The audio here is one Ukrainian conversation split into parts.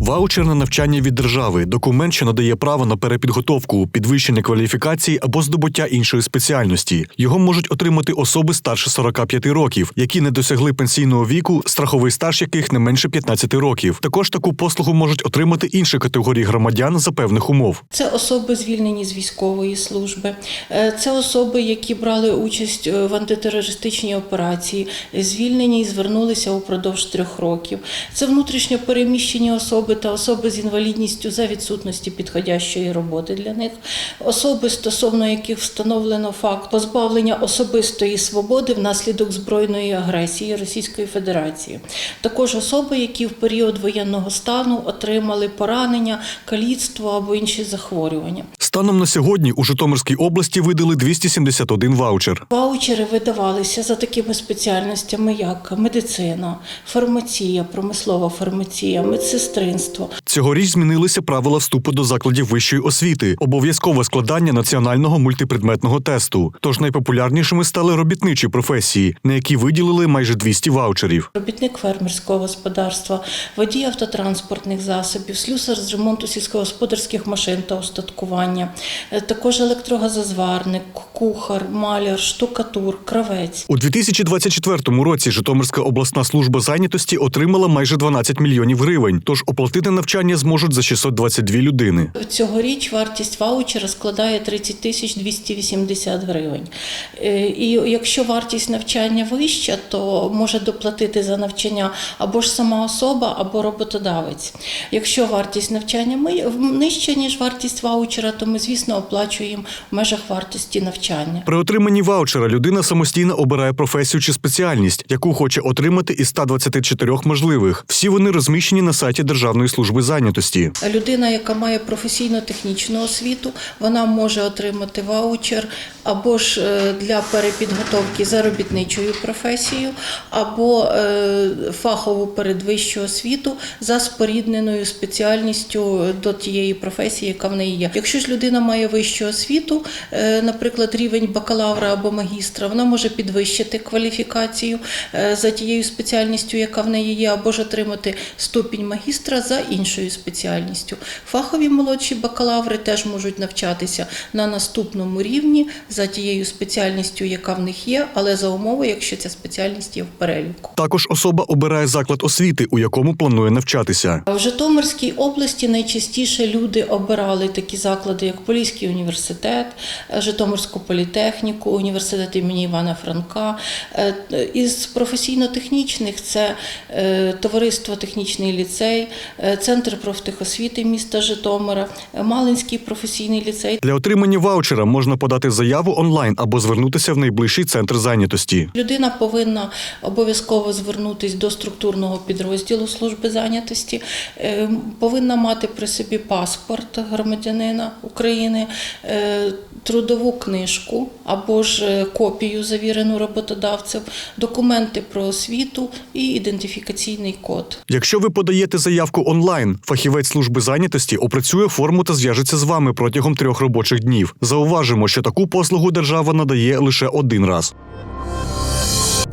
Ваучер на навчання від держави документ, що надає право на перепідготовку, підвищення кваліфікації або здобуття іншої спеціальності. Його можуть отримати особи старше 45 років, які не досягли пенсійного віку, страховий стаж яких не менше 15 років. Також таку послугу можуть отримати інші категорії громадян за певних умов. Це особи звільнені з військової служби, Е, це особи, які брали участь е, в антитерористичній операції, звільнені і звернулися упродовж трьох років. Це внутрішньо переміщені особи та особи з інвалідністю за відсутності підходящої роботи для них, особи, стосовно яких встановлено факт позбавлення особистої свободи внаслідок збройної агресії Російської Федерації. Також особи, які в період воєнного стану отримали поранення, каліцтво або інші захворювання. Станом на сьогодні у Житомирській області видали 271 ваучер. Ваучери видавалися за такими спеціальностями, як медицина, фармація, промислова фармація, медсестринство. Цьогоріч змінилися правила вступу до закладів вищої освіти, обов'язкове складання національного мультипредметного тесту. Тож найпопулярнішими стали робітничі професії, на які виділили майже 200 ваучерів. Робітник фермерського господарства, водій автотранспортних засобів, слюсар з ремонту сільськогосподарських машин та устаткування, е, також електрогазозварник, кухар, маляр, штукатур, кравець. У 2024 році Житомирська обласна служба зайнятості отримала майже 12 мільйонів гривень. Тож оплатити навчання зможуть за 622 людини. Цьогоріч вартість ваучера складає 30 тисяч 280 гривень. Е, І якщо вартість навчання вища, то може доплатити за навчання або ж сама особа, або роботодавець. Якщо вартість навчання ми- нижча, ніж вартість ваучера, то ми, звісно, оплачуємо в межах вартості навчання. При отриманні ваучера людина самостійно обирає професію чи спеціальність, яку хоче отримати із 124 можливих. Всі вони розміщені на сайті Державної служби зайнятості. Людина, яка має професійно-технічну освіту, вона може отримати ваучер або ж е, для перепідготовки за робітничою професією, або е, фахову передвищу освіту за спорідненою спеціальністю до тієї професії, яка в неї є. Якщо ж людина має вищу освіту, е, наприклад, рівень бакалавра або магістра, вона може підвищити кваліфікацію за тією спеціальністю, яка в неї є, або ж отримати ступінь магістра за іншою спеціальністю. Фахові молодші бакалаври теж можуть навчатися на наступному рівні за тією спеціальністю, яка в них є, але за умови, якщо ця спеціальність є в переліку. Також особа обирає заклад освіти, у якому планує навчатися. В Житомирській області найчастіше люди обирали такі заклади, як Поліський університет, Житомирську політехніку, університет імені Івана Франка. Е, Із професійно-технічних це е, товариство Технічний ліцей, Центр профтехосвіти міста Житомира, е, Малинський професійний ліцей. Для отримання ваучера можна подати заяву онлайн або звернутися в найближчий центр зайнятості. Людина повинна обов'язково звернутися до структурного підрозділу служби зайнятості, е, повинна мати при собі паспорт громадянина України, е, трудову книжку або ж е, копію завірену роботодавцем, документи про освіту і ідентифікаційний код. Якщо ви подаєте заявку онлайн, фахівець служби зайнятості опрацює форму та зв'яжеться з вами протягом трьох робочих днів. Зауважимо, що таку послугу держава надає лише один раз.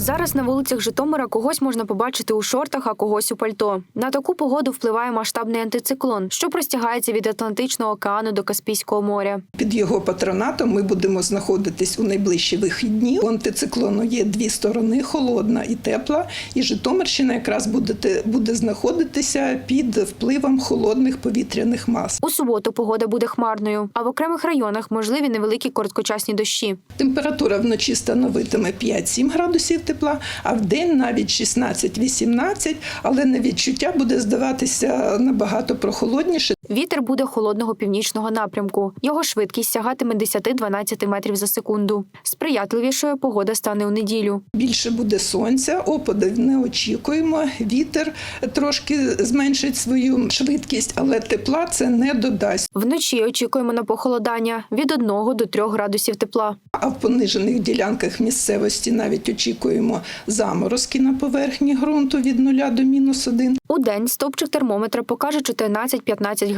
Зараз на вулицях Житомира когось можна побачити у шортах, а когось у пальто. На таку погоду впливає масштабний антициклон, що простягається від Атлантичного океану до Каспійського моря. Під його патронатом ми будемо знаходитись у найближчі вихідні. У антициклону є дві сторони холодна і тепла. І Житомирщина якраз буде, буде знаходитися під впливом холодних повітряних мас. У суботу погода буде хмарною, а в окремих районах можливі невеликі короткочасні дощі. Температура вночі становитиме 5-7 градусів тепла, а в день навіть 16-18, але на відчуття буде здаватися набагато прохолодніше. Вітер буде холодного північного напрямку. Його швидкість сягатиме 10-12 метрів за секунду. Сприятливішою погода стане у неділю. Більше буде сонця, опадів не очікуємо. Вітер трошки зменшить свою швидкість, але тепла це не додасть. Вночі очікуємо на похолодання від 1 до 3 градусів тепла. А в понижених ділянках місцевості навіть очікуємо заморозки на поверхні ґрунту від 0 до мінус 1. У день стопчик термометра покаже 14-15 градусів.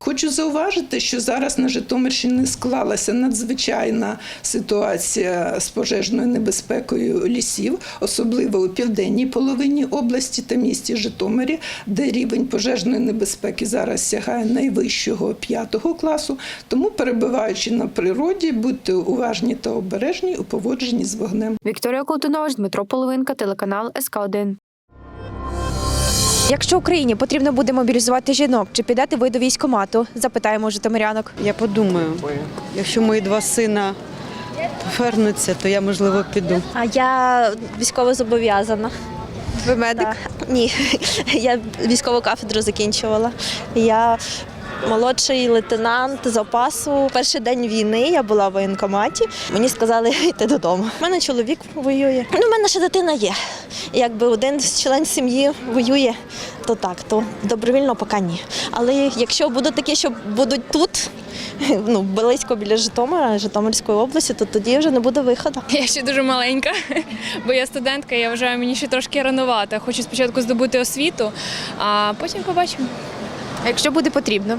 Хочу зауважити, що зараз на Житомирщині склалася надзвичайна ситуація з пожежною небезпекою лісів, особливо у південній половині області та місті Житомирі, де рівень пожежної небезпеки зараз сягає найвищого п'ятого класу. Тому, перебуваючи на природі, будьте уважні та обережні у поводженні з вогнем. Вікторія Колтунович, Дмитро Половинка, телеканал СК 1 Якщо Україні потрібно буде мобілізувати жінок, чи підете ви до військкомату? Запитаємо житомирянок. Я подумаю, якщо мої два сина повернуться, то я можливо піду. А я військово зобов'язана. Ви медик? Ні, я військову кафедру закінчувала. Я молодший лейтенант запасу. Перший день війни я була в воєнкоматі. Мені сказали йти додому. У мене чоловік воює. Ну, у мене ще дитина є. Якби один з член сім'ї воює, то так, то добровільно поки ні. Але якщо будуть такі, що будуть тут. Ну, близько біля Житомира, Житомирської області, то тоді вже не буде виходу. Я ще дуже маленька, бо я студентка, я вважаю, мені ще трошки рановато. Хочу спочатку здобути освіту, а потім побачимо. А якщо буде потрібно?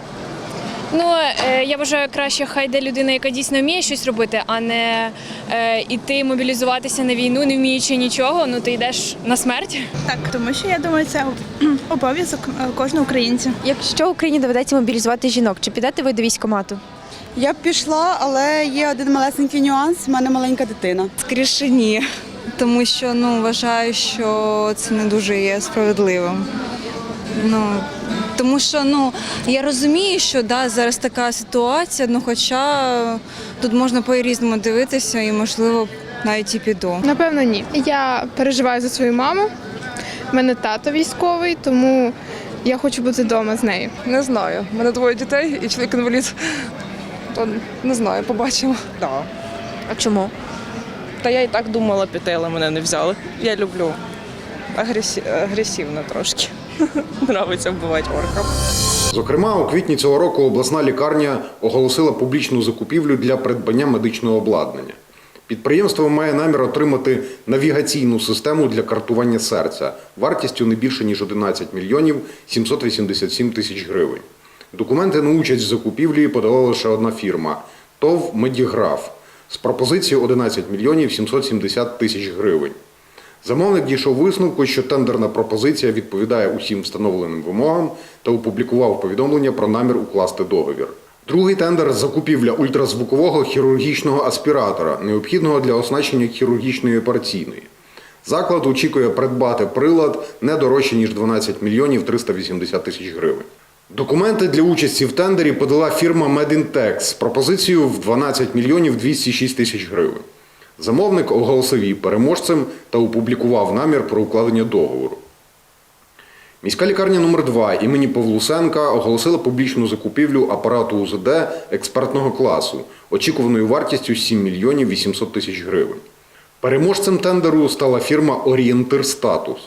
Ну, е, я вважаю, краще хай де людина, яка дійсно вміє щось робити, а не е, іти мобілізуватися на війну, не вміючи нічого, ну ти йдеш на смерть. Так, тому що я думаю, це обов'язок е, кожного українця. Якщо Україні доведеться мобілізувати жінок, чи підете ви до військкомату? Я б пішла, але є один малесенький нюанс. У мене маленька дитина. Скоріше ні, тому що ну вважаю, що це не дуже є справедливим. Ну тому що ну я розумію, що да, зараз така ситуація, ну хоча тут можна по-різному дивитися і можливо навіть і піду. Напевно, ні. Я переживаю за свою маму. У мене тато військовий, тому я хочу бути вдома з нею. Не знаю. У мене двоє дітей і чоловік інвалід. То не знаю, побачимо. Да. А чому? Та я і так думала піти, але мене не взяли. Я люблю агресі... агресивно трошки. Нравиться вбивати оркам. Зокрема, у квітні цього року обласна лікарня оголосила публічну закупівлю для придбання медичного обладнання. Підприємство має намір отримати навігаційну систему для картування серця вартістю не більше ніж 11 мільйонів 787 тисяч гривень. Документи на участь в закупівлі подала лише одна фірма ТОВ Медіграф з пропозицією 11 мільйонів 770 тисяч гривень. Замовник дійшов висновку, що тендерна пропозиція відповідає усім встановленим вимогам та опублікував повідомлення про намір укласти договір. Другий тендер закупівля ультразвукового хірургічного аспіратора, необхідного для оснащення хірургічної операційної. Заклад очікує придбати прилад не дорожче ніж 12 мільйонів 380 тисяч гривень. Документи для участі в тендері подала фірма Medintex з пропозицією в 12 мільйонів 206 тисяч гривень. Замовник оголосив її переможцем та опублікував намір про укладення договору. Міська лікарня номер 2 імені Павлусенка оголосила публічну закупівлю апарату УЗД експертного класу, очікуваною вартістю 7 мільйонів 800 тисяч гривень. Переможцем тендеру стала фірма Орієнтир Статус.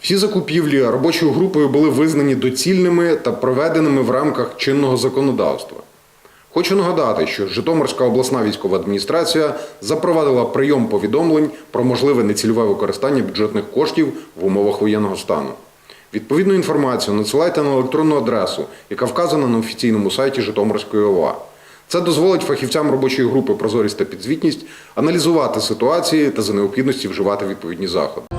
Всі закупівлі робочою групою були визнані доцільними та проведеними в рамках чинного законодавства. Хочу нагадати, що Житомирська обласна військова адміністрація запровадила прийом повідомлень про можливе нецільове використання бюджетних коштів в умовах воєнного стану. Відповідну інформацію надсилайте на електронну адресу, яка вказана на офіційному сайті Житомирської ОВА. Це дозволить фахівцям робочої групи Прозорість та підзвітність аналізувати ситуації та за необхідності вживати відповідні заходи.